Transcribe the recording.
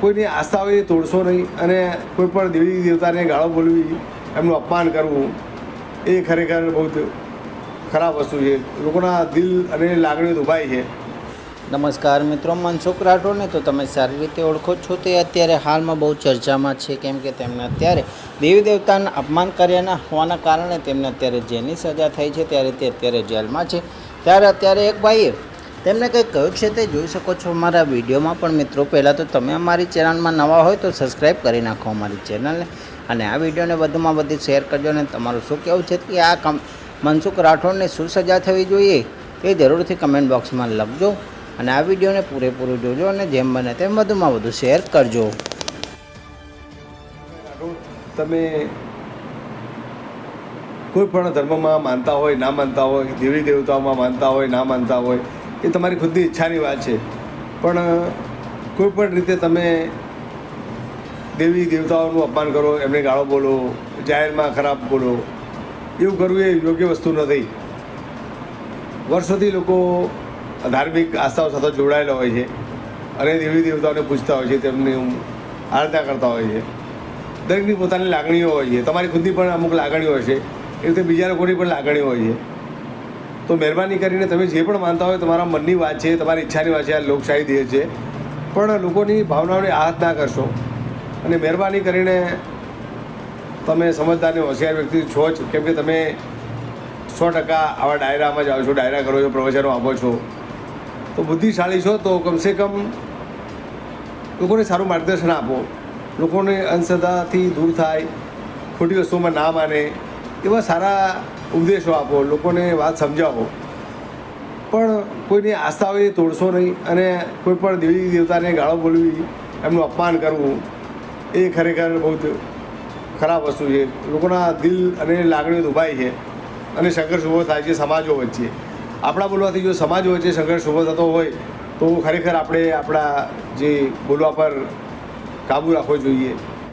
કોઈની આસ્થા હોય એ તોડશો નહીં અને કોઈ પણ દેવી દેવતાને ગાળો બોલવી એમનું અપમાન કરવું, એ ખરેખર બહુ જ ખરાબ વસ્તુ છે. લોકોના દિલ અને લાગણીઓ દુભાય છે. નમસ્કાર મિત્રો મનસુખ રાઠોડને તો તમે સારી રીતે ઓળખો છો. તે અત્યારે હાલમાં બહુ ચર્ચામાં છે, કેમ કે તેમને અત્યારે દેવી દેવતાના અપમાન કર્યાના હોવાના કારણે તેમને અત્યારે જેલની સજા થઈ છે. ત્યારે તે અત્યારે જેલમાં છે. ત્યારે અત્યારે એક ભાઈએ તેમને કંઈ કહ્યું છે તે જોઈ શકો છો મારા વિડીયોમાં પણ મિત્રો, પહેલાં તો તમે અમારી ચેનલમાં નવા હોય તો સબસ્ક્રાઈબ કરી નાખો અમારી ચેનલને. અને આ વિડીયોને વધુમાં વધુ શેર કરજો અને તમારું શું કહેવું છે કે આ કમ, મનસુખ રાઠોડને શું સજા થવી જોઈએ એ જરૂરથી કમેન્ટ બોક્સમાં લખજો અને આ વિડીયોને પૂરેપૂરું જોજો અને જેમ બને તેમ વધુમાં વધુ શેર કરજો. તમે કોઈ પણ ધર્મમાં માનતા હોય, ના માનતા હોય, દેવી દેવતાઓમાં માનતા હોય, ના માનતા હોય એ તમારી ખુદની ઈચ્છાની વાત છે. પણ કોઈ પણ રીતે તમે દેવી દેવતાઓનું અપમાન કરો, એમને ગાળો બોલો, જાહેરમાં ખરાબ બોલો, એવું કરવું એ યોગ્ય વસ્તુ નથી. વર્ષોથી લોકો ધાર્મિક આસ્થાઓ સાથે જોડાયેલા હોય છે અને દેવી દેવતાઓને પૂછતા હોય છે, તેમની આરાધના કરતા હોય છે. દરેકની પોતાની લાગણીઓ હોય છે. તમારી ખુદની પણ અમુક લાગણીઓ હોય છે એ રીતે બીજા લોકોની પણ લાગણીઓ હોય છે. તો મહેરબાની કરીને તમે જે પણ માનતા હોય તમારા મનની વાત છે, તમારી ઈચ્છાની વાત છે, આ લોકશાહી દેશ છે, પણ લોકોની ભાવનાઓને આહત ના કરશો. અને મહેરબાની કરીને તમે સમજદાર અને હોશિયાર વ્યક્તિ છો જ, કેમ કે તમે સો ટકા આવા ડાયરામાં જાઓ છો, ડાયરા કરો છો, પ્રવચનો આપો છો. તો બુદ્ધિશાળી છો તો કમસે કમ લોકોને સારું માર્ગદર્શન આપો. લોકોને અંધશ્રદ્ધાથી દૂર થાય, ખોટી વસ્તુમાં ના માને, એવા સારા ઉપદેશો આપો, લોકોને વાત સમજાવો. પણ કોઈની આસ્થા હોય એ તોડશો નહીં અને કોઈ પણ દેવી દેવતાને ગાળો બોલવી, એમનું અપમાન કરવું, એ ખરેખર બહુ જ ખરાબ વસ્તુ છે. લોકોના દિલ અને લાગણીઓ દુભાય છે અને સંઘર્ષ ઊભો થાય છે સમાજો વચ્ચે. આપણા બોલવાથી જો સમાજ વચ્ચે સંઘર્ષ ઊભો થતો હોય, તો ખરેખર આપણે આપણા જે બોલવા પર કાબૂ રાખવો જોઈએ.